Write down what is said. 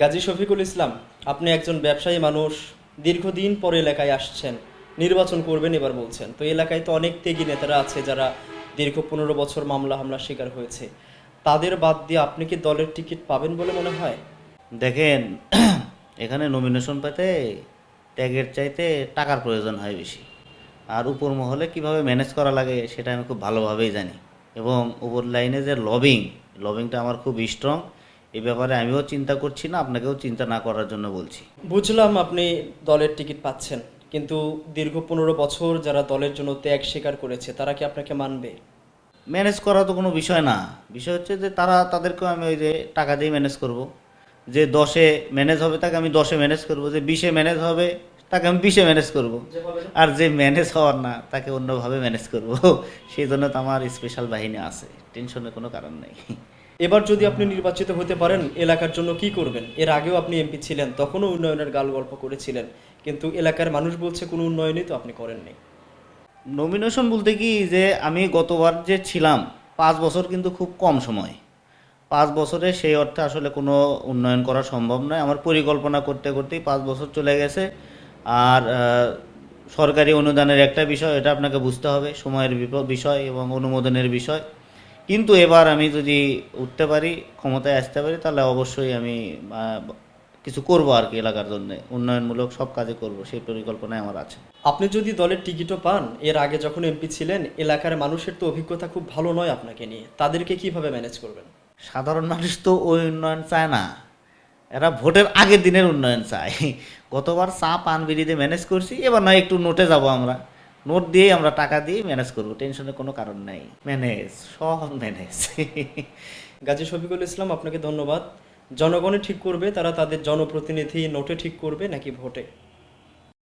গাজী শফিকুল ইসলাম, আপনি একজন ব্যবসায়ী মানুষ, দীর্ঘদিন পর এলাকায় আসছেন, নির্বাচন করবেন এবার বলছেন। তো এলাকায় তো অনেক ত্যাগী নেতারা আছে যারা দীর্ঘ পনেরো বছর মামলা হামলার শিকার হয়েছে। তাদের বাদ দিয়ে আপনি কি দলের টিকিট পাবেন বলে মনে হয়? দেখেন, এখানে নমিনেশন পেতে ট্যাগের চাইতে টাকার প্রয়োজন হয় বেশি। আর উপর মহলে কীভাবে ম্যানেজ করা লাগে সেটা আমি খুব ভালোভাবেই জানি। এবং উপর লাইনে যে লবিং লবিংটা আমার খুব স্ট্রং এই ব্যাপারে আমিও চিন্তা করছি না আপনাকেও চিন্তা না করার জন্য বলছি। বুঝলাম আপনি দলের টিকিট পাচ্ছেন কিন্তু দীর্ঘ পনেরো বছর যারা দলের জন্য ত্যাগ স্বীকার করেছে তারা কি আপনাকে মানবে? ম্যানেজ করা তো কোনো বিষয় না। বিষয় হচ্ছে যে তারা তাদেরকেও আমি ওই যে টাকা দিয়ে ম্যানেজ করব। যে দশে ম্যানেজ হবে তাকে আমি দশে ম্যানেজ করব। যে বিশে ম্যানেজ হবে তাকে আমি বিশে ম্যানেজ করব। আর যে ম্যানেজ হওয়ার না তাকে অন্যভাবে ম্যানেজ করব। সেই জন্য তো আমার স্পেশাল বাহিনী আছে। টেনশনের কোনো কারণ নেই। এবার যদি আপনি নির্বাচিত হতে পারেন, এলাকার জন্য কি করবেন? এর আগেও আপনি এমপি ছিলেন, তখনও উন্নয়নের গাল গল্প করেছিলেন। কিন্তু এলাকার মানুষ বলছে, কোনো উন্নয়নই তো আপনি করেননি। নমিনেশন বলতে কি, যে আমি গতবার যে ছিলাম, পাঁচ বছর কিন্তু খুব কম সময়। পাঁচ বছরে সেই অর্থে আসলে কোনো উন্নয়ন করা সম্ভব নয়। আমার পরিকল্পনা করতে করতেই পাঁচ বছর চলে গেছে। আর সরকারি অনুদানের একটা বিষয়, এটা আপনাকে বুঝতে হবে। সময়ের বিষয় এবং অনুমোদনের বিষয়। কিন্তু এবার আমি যদি উঠতে পারি ক্ষমতায় আসতে পারি তাহলে অবশ্যই আমি কিছু করব আর কি এলাকার জন্য। উন্নয়নমূলক সব কাজে করব সেই পরিকল্পনায় আমার আছে। আপনি যদি দলের টিকিটও পান এর আগে যখন এমপি ছিলেন এলাকার মানুষের তো অভিজ্ঞতা খুব ভালো নয় আপনাকে নিয়ে। তাদেরকে কীভাবে ম্যানেজ করবেন? সাধারণ মানুষ তো ওই উন্নয়ন চায় না। এরা ভোটের আগের দিনের উন্নয়ন চায়। গতবার চা পান বিড়িতে ম্যানেজ করছি এবার নয় একটু নোটে যাব আমরা। নোট দিয়ে আমরা টাকা দিয়ে ম্যানেজ করব, টেনশনের কোনো কারণ নাই। ম্যানেজ, সব ম্যানেজ। গাজী শফিকুল ইসলাম, আপনাকে ধন্যবাদ। জনগণে ঠিক করবে, তারা তাদের জনপ্রতিনিধি নোটে ঠিক করবে নাকি ভোটে?